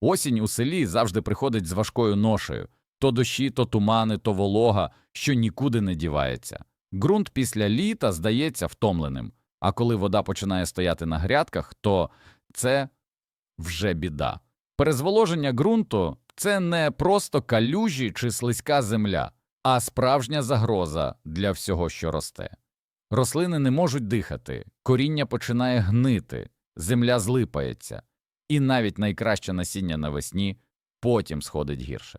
Осінь у селі завжди приходить з важкою ношею то дощі, то тумани, то волога, що нікуди не дівається. Ґрунт після літа здається втомленим, а коли вода починає стояти на грядках, то це вже біда. Перезволоження ґрунту це не просто калюжі чи слизька земля, а справжня загроза для всього, що росте. Рослини не можуть дихати, коріння починає гнити, земля злипається, і навіть найкраще насіння навесні потім сходить гірше.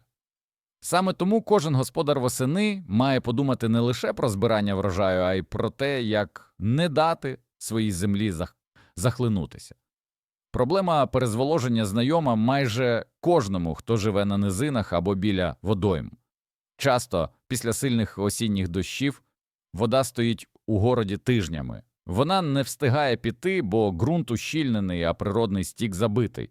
Саме тому кожен господар восени має подумати не лише про збирання врожаю, а й про те, як не дати своїй землі зах- захлинутися. Проблема перезволоження знайома майже кожному, хто живе на низинах або біля водойм. Часто після сильних осінніх дощів вода стоїть у городі тижнями. Вона не встигає піти, бо ґрунт ущільнений, а природний стік забитий.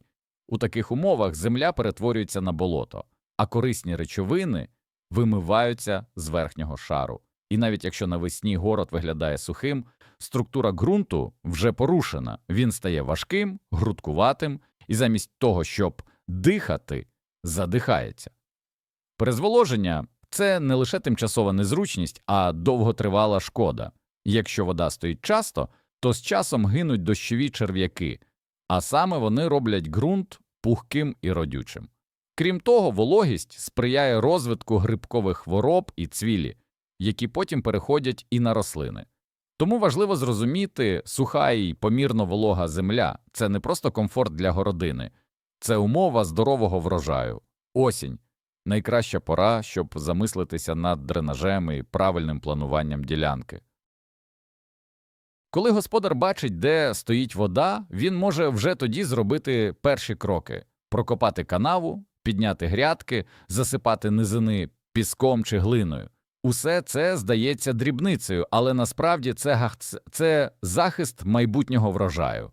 У таких умовах земля перетворюється на болото, а корисні речовини вимиваються з верхнього шару. І навіть якщо навесні город виглядає сухим, структура ґрунту вже порушена, він стає важким, грудкуватим і замість того, щоб дихати, задихається. Перезволоження це не лише тимчасова незручність, а довготривала шкода. Якщо вода стоїть часто, то з часом гинуть дощові черв'яки, а саме вони роблять ґрунт пухким і родючим. Крім того, вологість сприяє розвитку грибкових хвороб і цвілі, які потім переходять і на рослини. Тому важливо зрозуміти, суха і помірно волога земля це не просто комфорт для городини, це умова здорового врожаю. Осінь найкраща пора, щоб замислитися над дренажем і правильним плануванням ділянки. Коли господар бачить, де стоїть вода, він може вже тоді зробити перші кроки прокопати канаву, підняти грядки, засипати низини піском чи глиною. Усе це здається дрібницею, але насправді це, це захист майбутнього врожаю.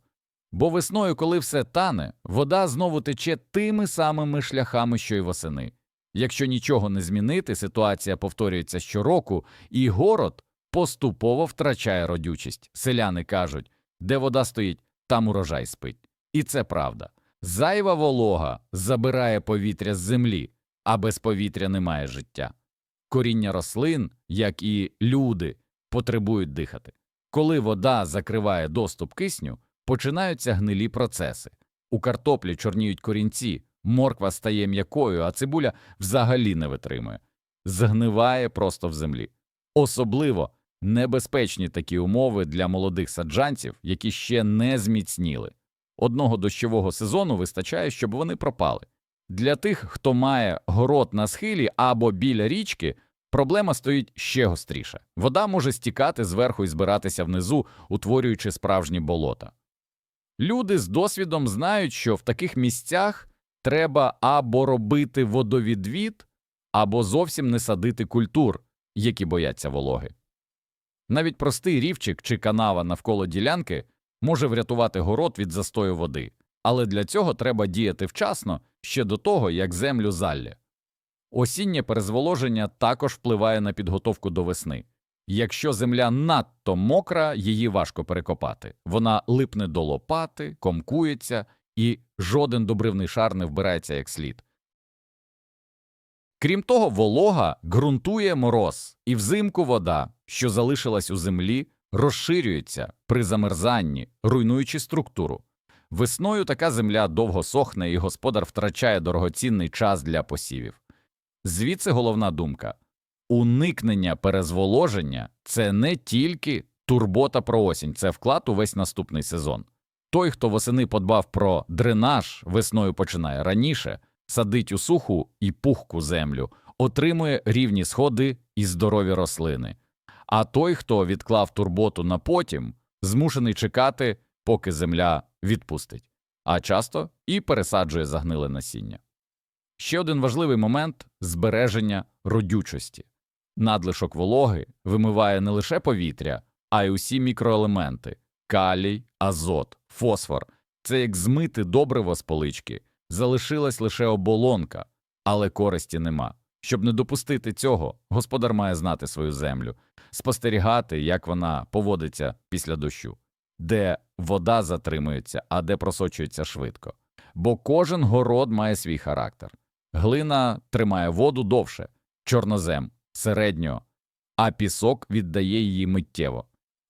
Бо весною, коли все тане, вода знову тече тими самими шляхами, що й восени. Якщо нічого не змінити, ситуація повторюється щороку, і город поступово втрачає родючість. Селяни кажуть, де вода стоїть, там урожай спить. І це правда. Зайва волога забирає повітря з землі, а без повітря немає життя. Коріння рослин, як і люди, потребують дихати. Коли вода закриває доступ кисню, починаються гнилі процеси. У картоплі чорніють корінці, морква стає м'якою, а цибуля взагалі не витримує. Згниває просто в землі. Особливо небезпечні такі умови для молодих саджанців, які ще не зміцніли. Одного дощового сезону вистачає, щоб вони пропали. Для тих, хто має город на схилі або біля річки, проблема стоїть ще гостріше. Вода може стікати зверху і збиратися внизу, утворюючи справжні болота. Люди з досвідом знають, що в таких місцях треба або робити водовідвід, або зовсім не садити культур, які бояться вологи. Навіть простий рівчик чи канава навколо ділянки може врятувати город від застою води, але для цього треба діяти вчасно ще до того, як землю залє. Осіннє перезволоження також впливає на підготовку до весни. Якщо земля надто мокра, її важко перекопати. Вона липне до лопати, комкується, і жоден добривний шар не вбирається як слід. Крім того, волога ґрунтує мороз, і взимку вода, що залишилась у землі, розширюється при замерзанні, руйнуючи структуру. Весною така земля довго сохне, і господар втрачає дорогоцінний час для посівів. Звідси головна думка уникнення перезволоження це не тільки турбота про осінь, це вклад у весь наступний сезон. Той, хто восени подбав про дренаж, весною починає раніше, садить у суху і пухку землю, отримує рівні сходи і здорові рослини. А той, хто відклав турботу на потім, змушений чекати, поки земля відпустить, а часто і пересаджує загниле насіння. Ще один важливий момент збереження родючості. Надлишок вологи вимиває не лише повітря, а й усі мікроелементи калій, азот, фосфор. Це як змити добриво з полички. Залишилась лише оболонка, але користі нема. Щоб не допустити цього, господар має знати свою землю, спостерігати, як вона поводиться після дощу, де вода затримується, а де просочується швидко. бо кожен город має свій характер. Глина тримає воду довше, чорнозем середньо, а пісок віддає її миттєво.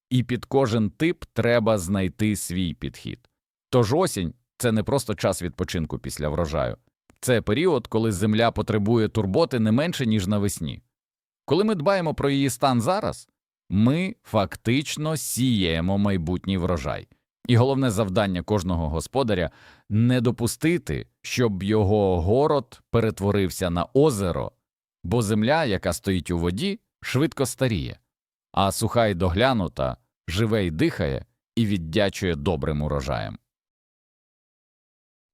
І під кожен тип треба знайти свій підхід. Тож осінь це не просто час відпочинку після врожаю, це період, коли земля потребує турботи не менше, ніж навесні. Коли ми дбаємо про її стан зараз, ми фактично сіємо майбутній врожай. І головне завдання кожного господаря не допустити, щоб його город перетворився на озеро, бо земля, яка стоїть у воді, швидко старіє, а суха й доглянута живе й дихає і віддячує добрим урожаєм.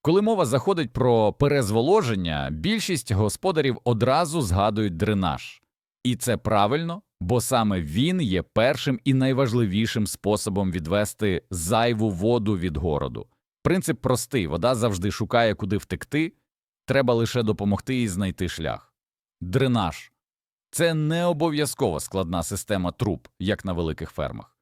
Коли мова заходить про перезволоження, більшість господарів одразу згадують дренаж. І це правильно, бо саме він є першим і найважливішим способом відвести зайву воду від городу. Принцип простий вода завжди шукає, куди втекти, треба лише допомогти їй знайти шлях. Дренаж це не обов'язково складна система труб, як на великих фермах.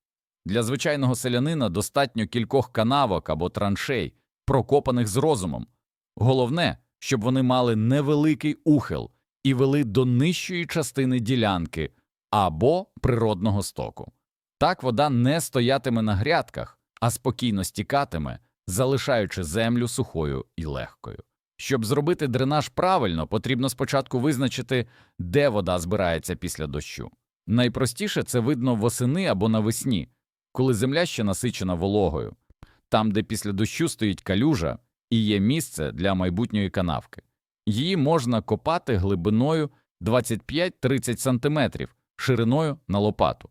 Для звичайного селянина достатньо кількох канавок або траншей, прокопаних з розумом. Головне, щоб вони мали невеликий ухил і вели до нижчої частини ділянки або природного стоку. Так вода не стоятиме на грядках, а спокійно стікатиме, залишаючи землю сухою і легкою. Щоб зробити дренаж правильно, потрібно спочатку визначити, де вода збирається після дощу. Найпростіше це видно восени або навесні, коли земля ще насичена вологою, там, де після дощу стоїть калюжа і є місце для майбутньої канавки. Її можна копати глибиною 25-30 см, шириною на лопату.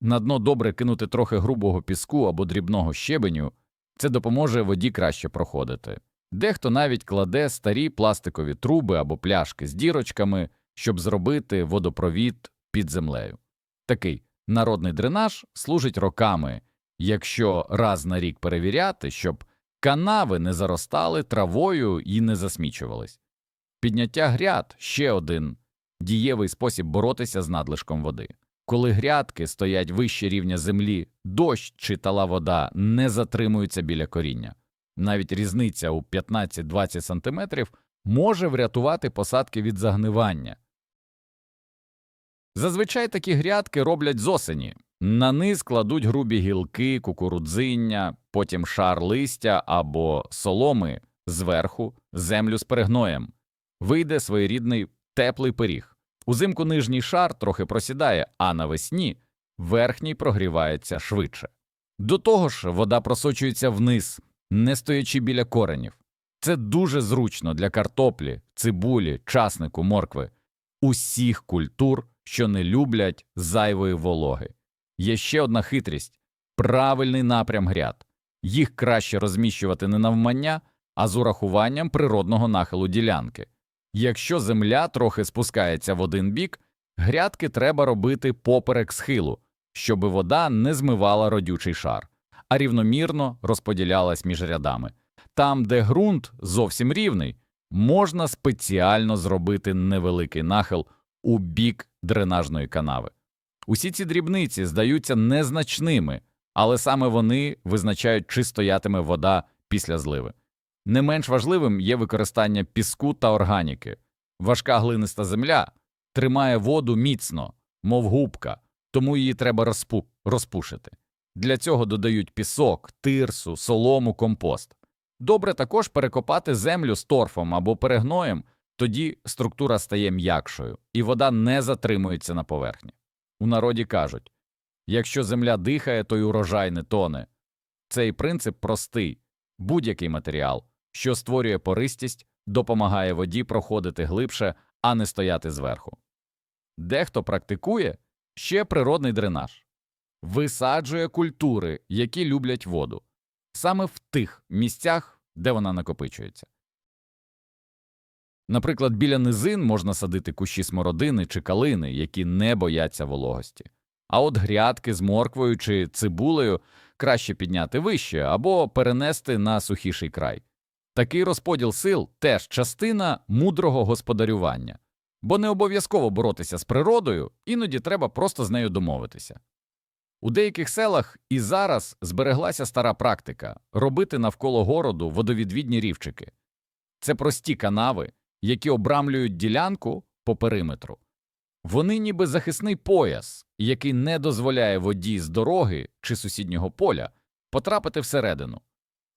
На дно добре кинути трохи грубого піску або дрібного щебеню, це допоможе воді краще проходити. Дехто навіть кладе старі пластикові труби або пляшки з дірочками, щоб зробити водопровід під землею. Такий народний дренаж служить роками, якщо раз на рік перевіряти, щоб канави не заростали травою і не засмічувались. Підняття гряд ще один дієвий спосіб боротися з надлишком води. Коли грядки стоять вище рівня землі, дощ чи тала вода не затримуються біля коріння. Навіть різниця у 15-20 см може врятувати посадки від загнивання. Зазвичай такі грядки роблять з осені. На низ кладуть грубі гілки, кукурудзиння, потім шар листя або соломи зверху, землю з перегноєм. Вийде своєрідний теплий пиріг. Узимку нижній шар трохи просідає, а навесні верхній прогрівається швидше. До того ж, вода просочується вниз, не стоячи біля коренів. Це дуже зручно для картоплі, цибулі, часнику, моркви, усіх культур, що не люблять зайвої вологи. Є ще одна хитрість правильний напрям гряд. Їх краще розміщувати не навмання, а з урахуванням природного нахилу ділянки. Якщо земля трохи спускається в один бік, грядки треба робити поперек схилу, щоб вода не змивала родючий шар, а рівномірно розподілялась між рядами. Там, де ґрунт зовсім рівний, можна спеціально зробити невеликий нахил у бік дренажної канави. Усі ці дрібниці здаються незначними, але саме вони визначають, чи стоятиме вода після зливи. Не менш важливим є використання піску та органіки. Важка глиниста земля тримає воду міцно, мов губка, тому її треба розпу... розпушити. Для цього додають пісок, тирсу, солому, компост. Добре також перекопати землю з торфом або перегноєм, тоді структура стає м'якшою, і вода не затримується на поверхні. У народі кажуть якщо земля дихає, то й урожай не тоне. Цей принцип простий будь-який матеріал, що створює пористість, допомагає воді проходити глибше, а не стояти зверху. Дехто практикує ще природний дренаж, висаджує культури, які люблять воду, саме в тих місцях, де вона накопичується. Наприклад, біля низин можна садити кущі смородини чи калини, які не бояться вологості. А от грядки з морквою чи цибулею краще підняти вище або перенести на сухіший край. Такий розподіл сил теж частина мудрого господарювання, бо не обов'язково боротися з природою, іноді треба просто з нею домовитися. У деяких селах і зараз збереглася стара практика робити навколо городу водовідвідні рівчики. Це прості канави, які обрамлюють ділянку по периметру. Вони ніби захисний пояс, який не дозволяє воді з дороги чи сусіднього поля потрапити всередину.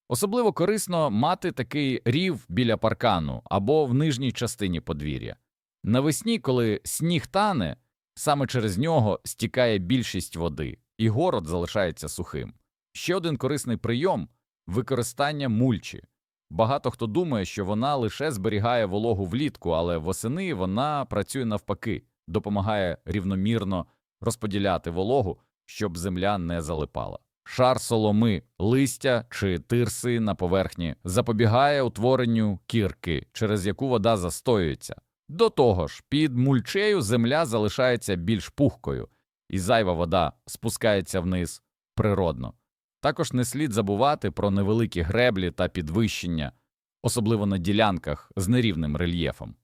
Особливо корисно мати такий рів біля паркану або в нижній частині подвір'я. Навесні, коли сніг тане, саме через нього стікає більшість води, і город залишається сухим. Ще один корисний прийом використання мульчі. Багато хто думає, що вона лише зберігає вологу влітку, але восени вона працює навпаки, допомагає рівномірно розподіляти вологу, щоб земля не залипала. Шар соломи, листя чи тирси на поверхні запобігає утворенню кірки, через яку вода застоюється. До того ж, під мульчею земля залишається більш пухкою, і зайва вода спускається вниз природно. Також не слід забувати про невеликі греблі та підвищення, особливо на ділянках з нерівним рельєфом.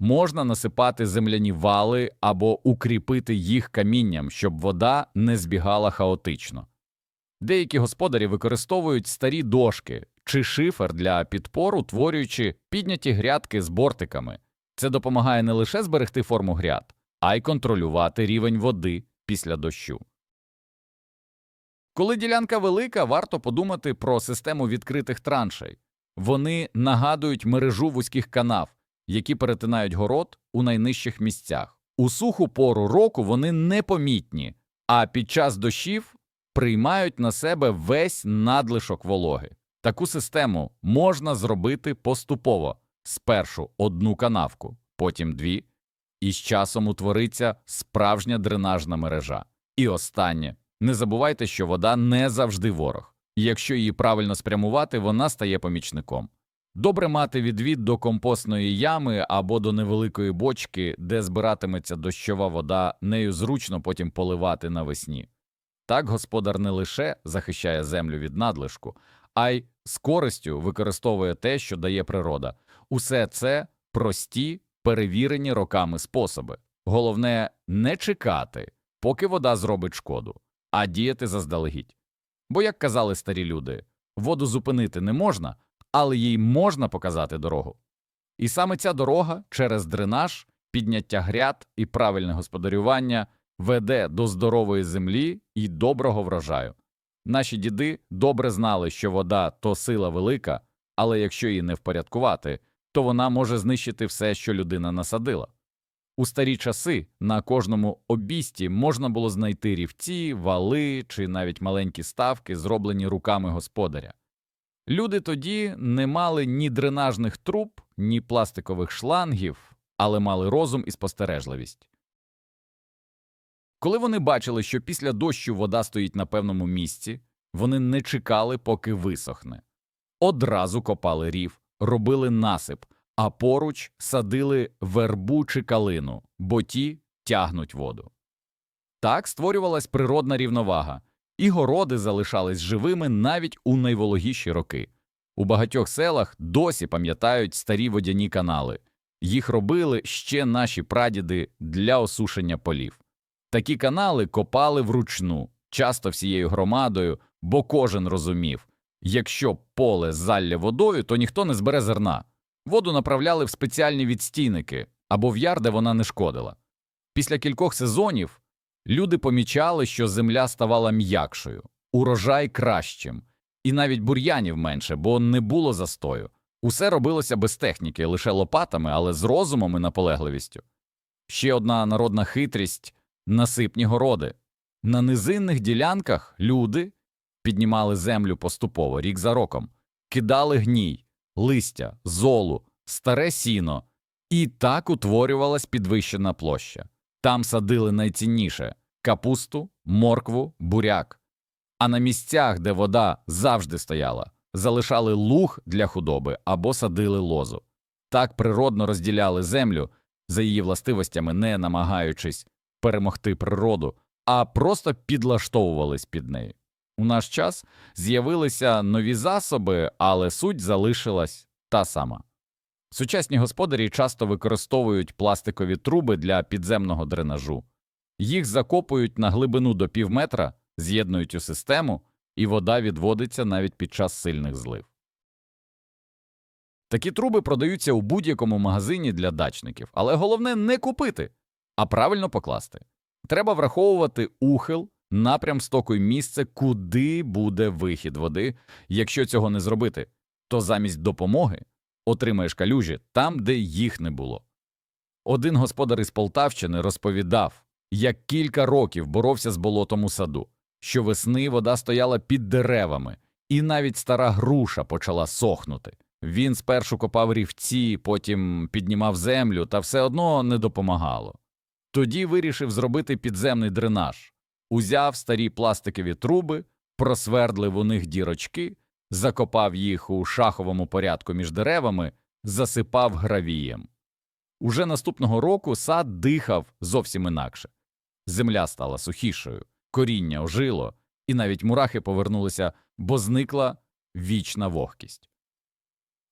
Можна насипати земляні вали або укріпити їх камінням, щоб вода не збігала хаотично. Деякі господарі використовують старі дошки чи шифер для підпору, утворюючи підняті грядки з бортиками. Це допомагає не лише зберегти форму гряд, а й контролювати рівень води після дощу. Коли ділянка велика, варто подумати про систему відкритих траншей. Вони нагадують мережу вузьких канав, які перетинають город у найнижчих місцях. У суху пору року вони непомітні, а під час дощів приймають на себе весь надлишок вологи. Таку систему можна зробити поступово спершу одну канавку, потім дві, і з часом утвориться справжня дренажна мережа. І останнє не забувайте, що вода не завжди ворог, і якщо її правильно спрямувати, вона стає помічником. Добре мати відвід до компостної ями або до невеликої бочки, де збиратиметься дощова вода, нею зручно потім поливати навесні. Так господар не лише захищає землю від надлишку, а й з користю використовує те, що дає природа. Усе це прості, перевірені роками способи. Головне не чекати, поки вода зробить шкоду, а діяти заздалегідь. Бо, як казали старі люди, воду зупинити не можна, але їй можна показати дорогу. І саме ця дорога через дренаж, підняття гряд і правильне господарювання веде до здорової землі і доброго врожаю. Наші діди добре знали, що вода то сила велика, але якщо її не впорядкувати, то вона може знищити все, що людина насадила. У старі часи на кожному обісті можна було знайти рівці, вали чи навіть маленькі ставки, зроблені руками господаря. Люди тоді не мали ні дренажних труб, ні пластикових шлангів, але мали розум і спостережливість. Коли вони бачили, що після дощу вода стоїть на певному місці, вони не чекали, поки висохне. Одразу копали рів, робили насип, а поруч садили вербу чи калину, бо ті тягнуть воду. Так створювалась природна рівновага, і городи залишались живими навіть у найвологіші роки. У багатьох селах досі пам'ятають старі водяні канали. Їх робили ще наші прадіди для осушення полів. Такі канали копали вручну, часто всією громадою, бо кожен розумів якщо поле залля водою, то ніхто не збере зерна. Воду направляли в спеціальні відстійники або в яр, вона не шкодила. Після кількох сезонів люди помічали, що земля ставала м'якшою, урожай кращим, і навіть бур'янів менше, бо не було застою. Усе робилося без техніки, лише лопатами, але з розумом і наполегливістю. Ще одна народна хитрість насипні городи. На низинних ділянках люди піднімали землю поступово рік за роком, кидали гній, листя, золу, старе сіно, і так утворювалась підвищена площа. Там садили найцінніше капусту, моркву, буряк. А на місцях, де вода завжди стояла, залишали луг для худоби або садили лозу. Так природно розділяли землю за її властивостями, не намагаючись перемогти природу, а просто підлаштовувались під неї. У наш час з'явилися нові засоби, але суть залишилась та сама. Сучасні господарі часто використовують пластикові труби для підземного дренажу. Їх закопують на глибину до півметра, з'єднують у систему, і вода відводиться навіть під час сильних злив. Такі труби продаються у будь-якому магазині для дачників, але головне не купити, а правильно покласти. Треба враховувати ухил, напрям стоку і місце, куди буде вихід води. Якщо цього не зробити, то замість допомоги отримаєш калюжі там, де їх не було. Один господар із Полтавщини розповідав, як кілька років боровся з болотом у саду, що весни вода стояла під деревами, і навіть стара груша почала сохнути. Він спершу копав рівці, потім піднімав землю, та все одно не допомагало. Тоді вирішив зробити підземний дренаж. Узяв старі пластикові труби, просвердлив у них дірочки, закопав їх у шаховому порядку між деревами, засипав гравієм. Уже наступного року сад дихав зовсім інакше. Земля стала сухішою, коріння ожило, і навіть мурахи повернулися, бо зникла вічна вогкість.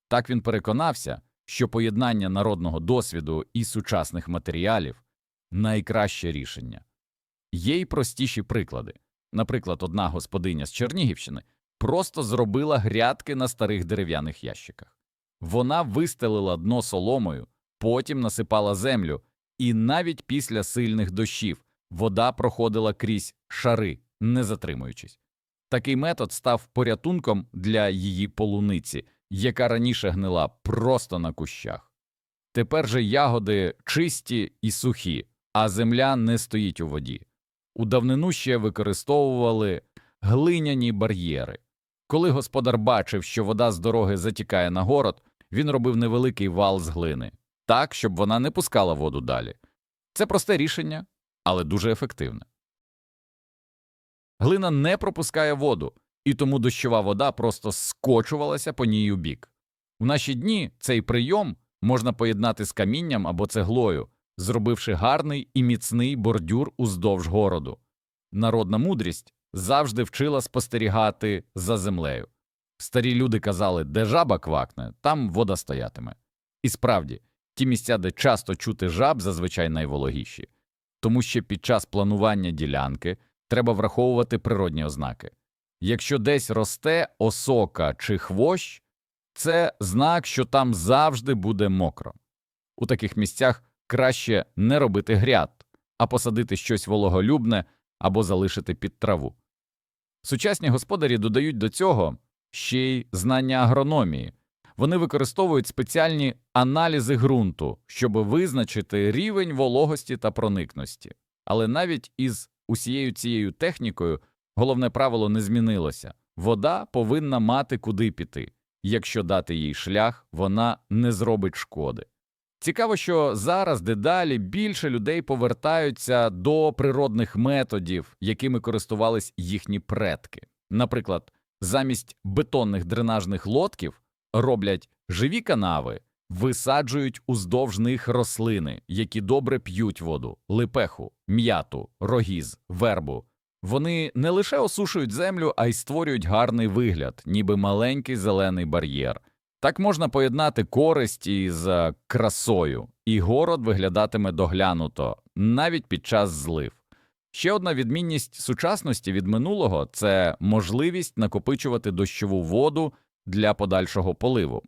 Так він переконався, що поєднання народного досвіду і сучасних матеріалів найкраще рішення. Є й простіші приклади. Наприклад, одна господиня з Чернігівщини просто зробила грядки на старих дерев'яних ящиках. Вона вистелила дно соломою, потім насипала землю, і навіть після сильних дощів вода проходила крізь шари, не затримуючись. Такий метод став порятунком для її полуниці, яка раніше гнила просто на кущах. Тепер же ягоди чисті і сухі, а земля не стоїть у воді. У давнину ще використовували глиняні бар'єри. Коли господар бачив, що вода з дороги затікає на город, він робив невеликий вал з глини, так, щоб вона не пускала воду далі. Це просте рішення, але дуже ефективне. Глина не пропускає воду, і тому дощова вода просто скочувалася по ній у бік. У наші дні цей прийом можна поєднати з камінням або цеглою, зробивши гарний і міцний бордюр уздовж городу. Народна мудрість завжди вчила спостерігати за землею. Старі люди казали, де жаба квакне, там вода стоятиме. І справді, ті місця, де часто чути жаб, зазвичай найвологіші, тому що під час планування ділянки треба враховувати природні ознаки. Якщо десь росте осока чи хвощ, це знак, що там завжди буде мокро. У таких місцях краще не робити гряд, а посадити щось вологолюбне або залишити під траву. Сучасні господарі додають до цього ще й знання агрономії. Вони використовують спеціальні аналізи ґрунту, щоб визначити рівень вологості та проникності. Але навіть із усією цією технікою головне правило не змінилося вода повинна мати куди піти. Якщо дати їй шлях, вона не зробить шкоди. Цікаво, що зараз дедалі більше людей повертаються до природних методів, якими користувались їхні предки. Наприклад, замість бетонних дренажних лотків роблять живі канави, висаджують уздовж них рослини, які добре п'ють воду, липеху, м'яту, рогіз, вербу. Вони не лише осушують землю, а й створюють гарний вигляд, ніби маленький зелений бар'єр. Так можна поєднати користь із е, красою, і город виглядатиме доглянуто навіть під час злив. Ще одна відмінність сучасності від минулого це можливість накопичувати дощову воду для подальшого поливу.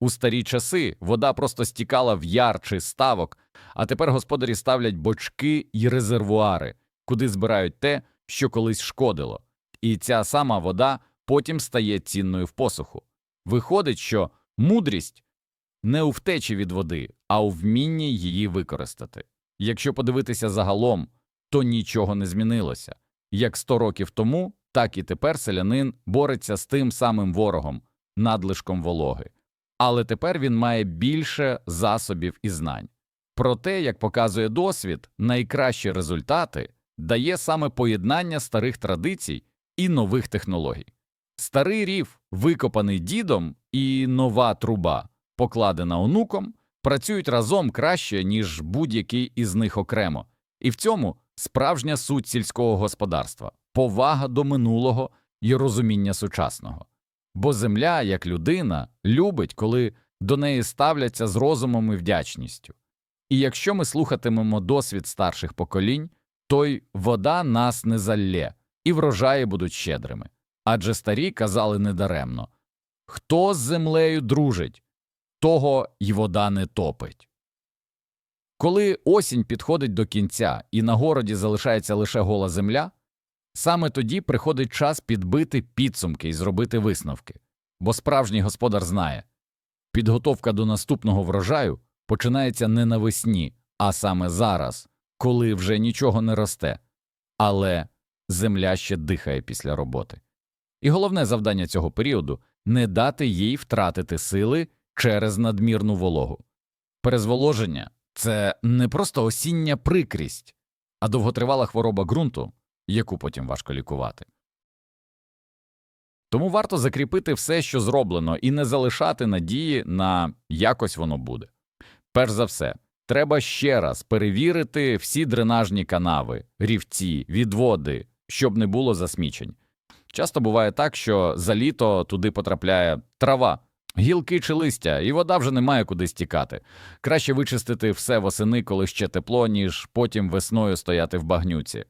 У старі часи вода просто стікала в яр чи ставок, а тепер господарі ставлять бочки й резервуари, куди збирають те, що колись шкодило, і ця сама вода потім стає цінною в посуху. Виходить, що мудрість не у втечі від води, а у вмінні її використати. Якщо подивитися загалом, то нічого не змінилося. Як сто років тому, так і тепер селянин бореться з тим самим ворогом, надлишком вологи. Але тепер він має більше засобів і знань. Проте, як показує досвід, найкращі результати дає саме поєднання старих традицій і нових технологій. Старий рів, викопаний дідом, і нова труба, покладена онуком, працюють разом краще, ніж будь-який із них окремо, і в цьому справжня суть сільського господарства, повага до минулого і розуміння сучасного. Бо земля, як людина, любить, коли до неї ставляться з розумом і вдячністю. І якщо ми слухатимемо досвід старших поколінь, то й вода нас не залє, і врожаї будуть щедрими. Адже старі казали недаремно хто з землею дружить, того й вода не топить. Коли осінь підходить до кінця і на городі залишається лише гола земля, саме тоді приходить час підбити підсумки і зробити висновки, бо справжній господар знає підготовка до наступного врожаю починається не навесні, а саме зараз, коли вже нічого не росте, але земля ще дихає після роботи. І головне завдання цього періоду не дати їй втратити сили через надмірну вологу. Перезволоження це не просто осіння прикрість, а довготривала хвороба ґрунту, яку потім важко лікувати. Тому варто закріпити все, що зроблено, і не залишати надії на якось воно буде. Перш за все, треба ще раз перевірити всі дренажні канави, рівці, відводи, щоб не було засмічень. Часто буває так, що за літо туди потрапляє трава, гілки чи листя, і вода вже не має куди стікати. Краще вичистити все восени, коли ще тепло, ніж потім весною стояти в багнюці.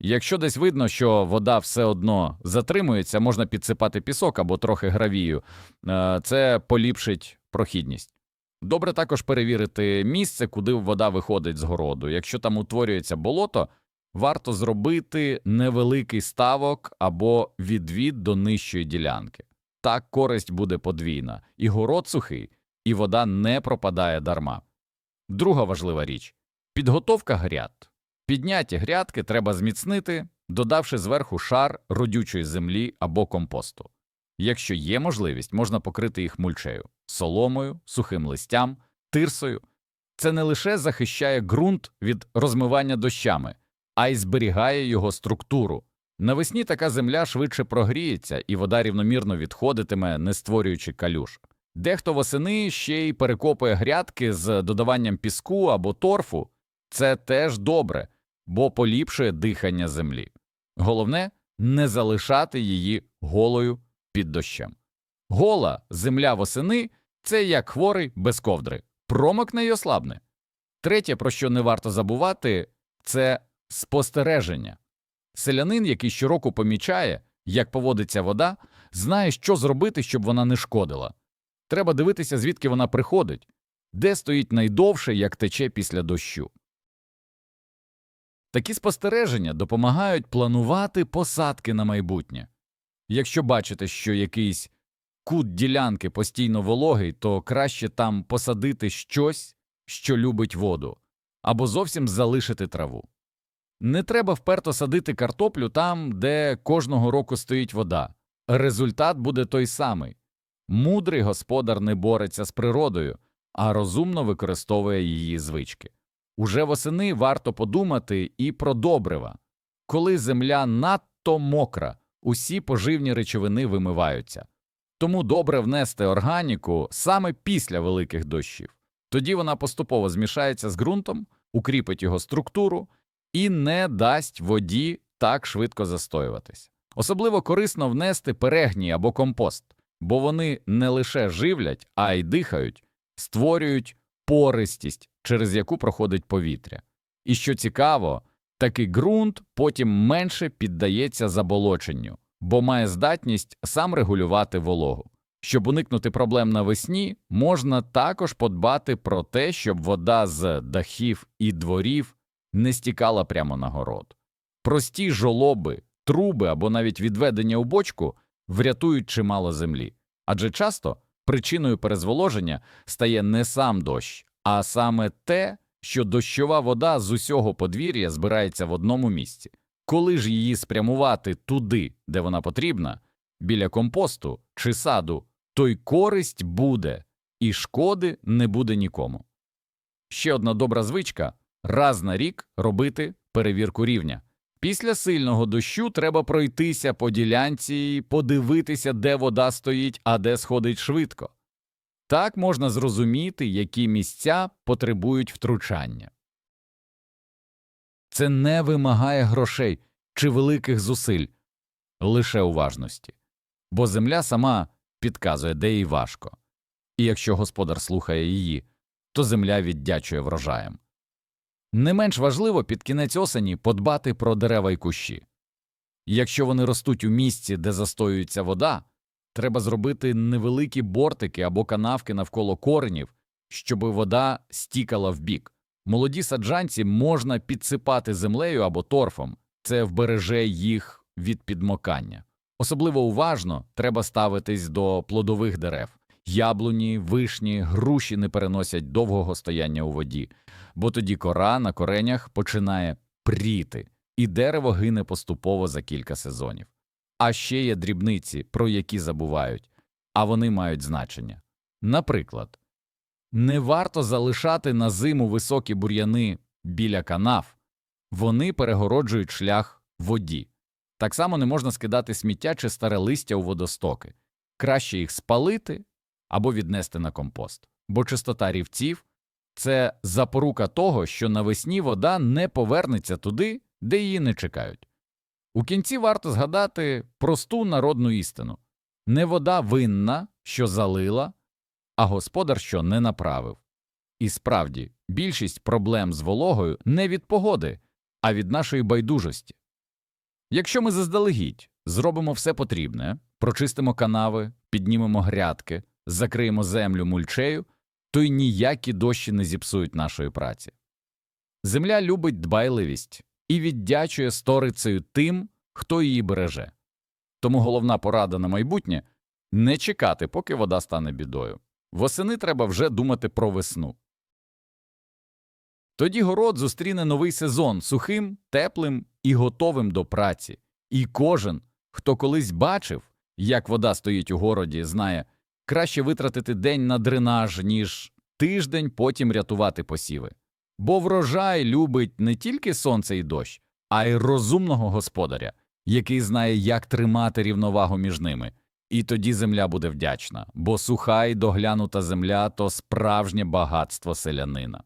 Якщо десь видно, що вода все одно затримується, можна підсипати пісок або трохи гравію, Е, це поліпшить прохідність. Добре також перевірити місце, куди вода виходить з городу. Якщо там утворюється болото, варто зробити невеликий ставок або відвід до нижчої ділянки. Так користь буде подвійна, і город сухий, і вода не пропадає дарма. Друга важлива річ підготовка гряд. Підняті грядки треба зміцнити, додавши зверху шар родючої землі або компосту. Якщо є можливість, можна покрити їх мульчею, соломою, сухим листям, тирсою. Це не лише захищає ґрунт від розмивання дощами, а й зберігає його структуру. Навесні така земля швидше прогріється, і вода рівномірно відходитиме, не створюючи калюш. Дехто восени ще й перекопує грядки з додаванням піску або торфу. Це теж добре, бо поліпшує дихання землі. Головне не залишати її голою під дощем. Гола земля восени це як хворий без ковдри, промокне й ослабне. Третє, про що не варто забувати, це спостереження. Селянин, який щороку помічає, як поводиться вода, знає, що зробити, щоб вона не шкодила. Треба дивитися, звідки вона приходить, де стоїть найдовше, як тече після дощу. Такі спостереження допомагають планувати посадки на майбутнє. Якщо бачите, що якийсь кут ділянки постійно вологий, то краще там посадити щось, що любить воду, або зовсім залишити траву. Не треба вперто садити картоплю там, де кожного року стоїть вода. Результат буде той самий. Мудрий господар не бореться з природою, а розумно використовує її звички. Уже восени варто подумати і про добрива. Коли земля надто мокра, усі поживні речовини вимиваються. Тому добре внести органіку саме після великих дощів. Тоді вона поступово змішається з ґрунтом, укріпить його структуру і не дасть воді так швидко застоюватись. Особливо корисно внести перегній або компост, бо вони не лише живлять, а й дихають, створюють пористість, через яку проходить повітря. І що цікаво, такий ґрунт потім менше піддається заболоченню, бо має здатність сам регулювати вологу. Щоб уникнути проблем навесні, можна також подбати про те, щоб вода з дахів і дворів не стікала прямо на город. Прості жолоби, труби або навіть відведення у бочку врятують чимало землі, адже часто причиною перезволоження стає не сам дощ, а саме те, що дощова вода з усього подвір'я збирається в одному місці. Коли ж її спрямувати туди, де вона потрібна, біля компосту чи саду, то й користь буде, і шкоди не буде нікому. Ще одна добра звичка раз на рік робити перевірку рівня. Після сильного дощу треба пройтися по ділянці, подивитися, де вода стоїть, а де сходить швидко. Так можна зрозуміти, які місця потребують втручання. Це не вимагає грошей чи великих зусиль, лише уважності, бо земля сама підказує, де їй важко, і якщо господар слухає її, то земля віддячує врожаєм. Не менш важливо під кінець осені подбати про дерева й кущі. Якщо вони ростуть у місці, де застоюється вода, треба зробити невеликі бортики або канавки навколо коренів, щоб вода стікала вбік. Молоді саджанці можна підсипати землею або торфом, це вбереже їх від підмокання. Особливо уважно треба ставитись до плодових дерев. Яблуні, вишні, груші не переносять довгого стояння у воді, бо тоді кора на коренях починає пріти, і дерево гине поступово за кілька сезонів. А ще є дрібниці, про які забувають, а вони мають значення. Наприклад, не варто залишати на зиму високі бур'яни біля канав, вони перегороджують шлях воді. Так само не можна скидати сміття чи старе листя у водостоки. Краще їх спалити або віднести на компост, бо чистота рівців це запорука того, що навесні вода не повернеться туди, де її не чекають. У кінці варто згадати просту народну істину не вода винна, що залила, а господар, що не направив. І справді, більшість проблем з вологою не від погоди, а від нашої байдужості. Якщо ми заздалегідь зробимо все потрібне, прочистимо канави, піднімемо грядки, закриємо землю мульчею, то й ніякі дощі не зіпсують нашої праці. Земля любить дбайливість і віддячує сторицею тим, хто її береже. Тому головна порада на майбутнє не чекати, поки вода стане бідою. Восени треба вже думати про весну. Тоді город зустріне новий сезон сухим, теплим і готовим до праці. І кожен, хто колись бачив, як вода стоїть у городі, знає, краще витратити день на дренаж, ніж тиждень потім рятувати посіви. Бо врожай любить не тільки сонце і дощ, а й розумного господаря, який знає, як тримати рівновагу між ними. І тоді земля буде вдячна, бо суха й доглянута земля то справжнє багатство селянина.